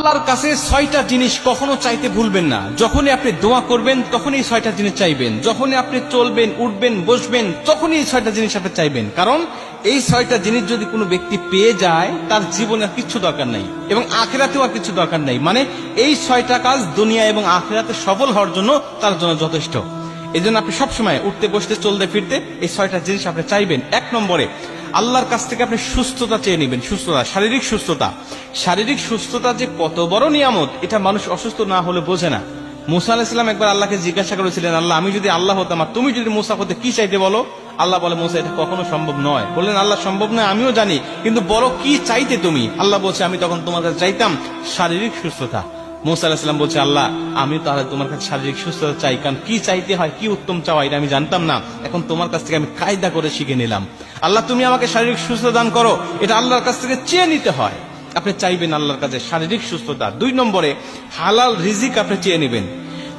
আল্লাহর কাছে ছয়টা জিনিস কখনো চাইতে ভুলবেন না। যখনই আপনি দোয়া করবেন, তখনই এই ছয়টা জিনিস চাইবেন। যখনই আপনি চলবেন, উঠবেন, বসবেন, তখনই এই ছয়টা জিনিস আপনি চাইবেন। কারণ এই ছয়টা জিনিস যদি কোনো ব্যক্তি পেয়ে যায়, তার জীবনে আর কিচ্ছু দরকার নাই এবং আখেরাতেও আর কিছু দরকার নাই। মানে এই ছয়টা কাজ দুনিয়া এবং আখেরাতে সফল হওয়ার জন্য তার জন্য যথেষ্ট। এই জন্য আপনি সবসময় উঠতে, বসতে, চলতে, ফিরতে এই ছয়টা জিনিস আপনি চাইবেন। এক নম্বরে আল্লাহর কাছ থেকে আপনি সুস্থতা চেয়ে নেবেন, সুস্থতা, শারীরিক সুস্থতা। শারীরিক সুস্থতা যে কত বড় নিয়ামত, এটা মানুষ অসুস্থ না হলে বোঝে না। মুসা আলাহিসাম একবার আল্লাহকে জিজ্ঞাসা করেছিলেন, আল্লাহ, আমি যদি আল্লাহ হতাম, আর তুমি যদি মুসা হতে কি চাইতে বলো? আল্লাহ বলে, মুসা, এটা কখনো সম্ভব নয়। বললেন, আল্লাহ, সম্ভব নয়, আমিও জানি, কিন্তু বড় কি চাইতে তুমি? আল্লাহ বলছে, আমি তখন তোমার কাছে চাইতাম শারীরিক সুস্থতা। মুসা আলাহিসাম বলছে, আল্লাহ, আমি তাহলে তোমার কাছে শারীরিক সুস্থতা চাই, কারণ কি চাইতে হয়, কি উত্তম চাওয়া, এটা আমি জানতাম না। এখন তোমার কাছ থেকে আমি কায়দা করে শিখে নিলাম। আল্লাহ, তুমি আমাকে শারীরিক সুস্থতা দান করো। এটা আল্লাহর কাছ থেকে চেয়ে নিতে হয়। আপনি চাইবেন আল্লাহর কাছে শারীরিক সুস্থতা। দুই নম্বরে, হালাল রিজিক আপনি চেয়ে নেবেন।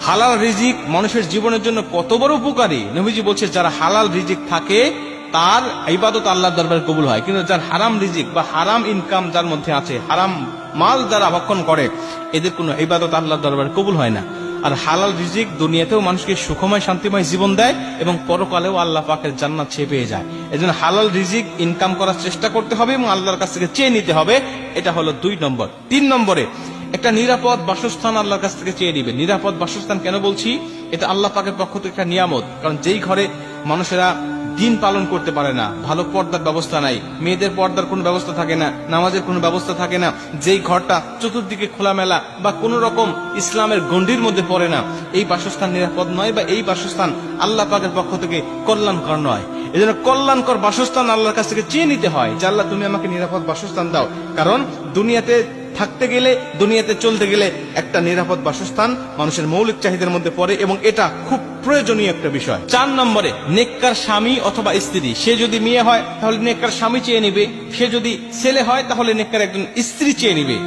হালাল রিজিক মানুষের জীবনের জন্য কত বড় উপকারী। নবীজি বলছে, যারা হালাল রিজিক থাকে, তার ইবাদত আল্লাহর দরবারে কবুল হয়। কিন্তু যার হারাম রিজিক বা হারাম ইনকাম যার মধ্যে আছে, হারাম মাল যারা ভক্ষণ করে, এদের কোনো ইবাদত আল্লাহর দরবারে কবুল হয় না। আর হালাল রিজিক দুনিয়াতেও মানুষকে সুখময়, শান্তিময় জীবন দেয় এবং পরকালেও আল্লাহ পাকের জান্নাত ছেয়ে পেয়ে যায়। এজন্য হালাল রিজিক ইনকাম করার চেষ্টা করতে হবে এবং আল্লাহর কাছ থেকে চেয়ে নিতে হবে। এটা হলো দুই নম্বর। তিন নম্বরে, একটা নিরাপদ বাসস্থান আল্লাহর কাছ থেকে চেয়ে নিবে। নিরাপদ বাসস্থান কেন বলছি? এটা আল্লাহ পাকের পক্ষ থেকে একটা নিয়ামত। কারণ যেই ঘরে মানুষেরা দিন পালন করতে পারে না। ভালো পর্দার ব্যবস্থা নাই। মেয়েদের পর্দার কোনো ব্যবস্থা থাকে না, নামাজের কোনো ব্যবস্থা থাকে না। যেই ঘরটা চতুর্দিকে খোলামেলা বা কোনো রকম ইসলামের গণ্ডির মধ্যে পড়ে না, এই বাসস্থান নিরাপদ নয় বা এই বাসস্থান আল্লাহ পাকের পক্ষ থেকে কল্যাণকর নয়। এই জন্য কল্যাণকর বাসস্থান আল্লাহর কাছ থেকে চেয়ে নিতে হয় যে, আল্লাহ, তুমি আমাকে নিরাপদ বাসস্থান দাও। কারণ দুনিয়াতে থাকতে গেলে, দুনিয়াতে চলতে গেলে একটা নিরাপদ বাসস্থান মানুষের মৌলিক চাহিদার মধ্যে পড়ে এবং এটা খুব প্রয়োজনীয় একটা বিষয়। চার নম্বরে, নেককার স্বামী অথবা স্ত্রী। সে যদি মেয়ে হয়, তাহলে নেককার স্বামী চেয়ে নিবে। সে যদি ছেলে হয়, তাহলে নেককার একজন স্ত্রী চেয়ে নিবে।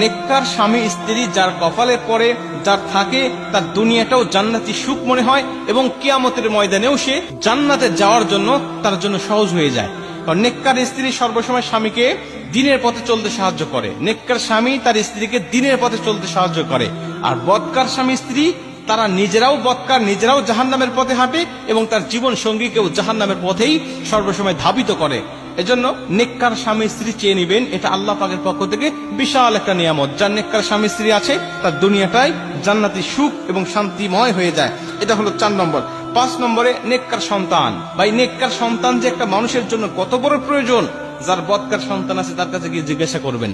নেককার স্বামী, স্ত্রী যার কপালে পড়ে, যার থাকে, তার দুনিয়াটাও জান্নাতি সুখ মনে হয় এবং কিয়ামতের ময়দানেও সে জান্নাতে যাওয়ার জন্য তার জন্য সহজ হয়ে যায়। নেককার স্ত্রী সর্বসময় স্বামীকে দিনের পথে চলতে সাহায্য করে। নেককার স্বামী তার স্ত্রীকে দিনের পথে চলতে সাহায্য করে। আর বদকার স্বামী স্ত্রী, তারা নিজেরাও বদকার নিজেরাও জাহান্নামের পথে হাঁটে এবং তার জীবন সঙ্গীকেও জাহান্নামের পথেই সর্বসময় ধাবিত করে। এজন্য নেককার স্বামী স্ত্রী চেয়ে নিবেন, এটা আল্লাহ পাকের পক্ষ থেকে বিশাল একটা নিয়ামত। যার নেককার স্বামী স্ত্রী আছে, তার দুনিয়াটাই জান্নাতি সুখ এবং শান্তিময় হয়ে যায়। এটা হলো চার নম্বর। পাঁচ নম্বরে নেককার সন্তান। বা নেককার সন্তান যে একটা মানুষের জন্য কত বড় প্রয়োজন, যার বদকার সন্তান আছে তার কাছে গিয়ে জিজ্ঞাসা করবেন।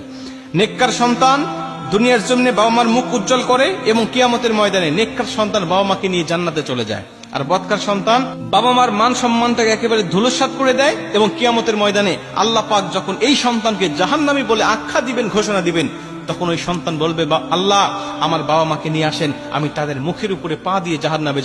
নেককার সন্তান দুনিয়ার জন্য বাবা মার মুখ উজ্জ্বল করে এবং কিয়ামতের ময়দানে নেককার সন্তান বাবা মাকে নিয়ে জান্নাতে চলে যায়। আর বদকার সন্তান বাবা মার মান সম্মানটাকে একেবারে ধুলসাত করে দেয় এবং কিয়ামতের ময়দানে আল্লাহ পাক যখন এই সন্তানকে জাহান্নামী বলে আখ্যা দিবেন, ঘোষণা দিবেন, তখন ওই সন্তান বলবে, বা আল্লাহ, আমার বাবা মাকে নিয়ে আসেন, আমি তাদের মুখের উপরে পা দিয়ে জাহান্নামে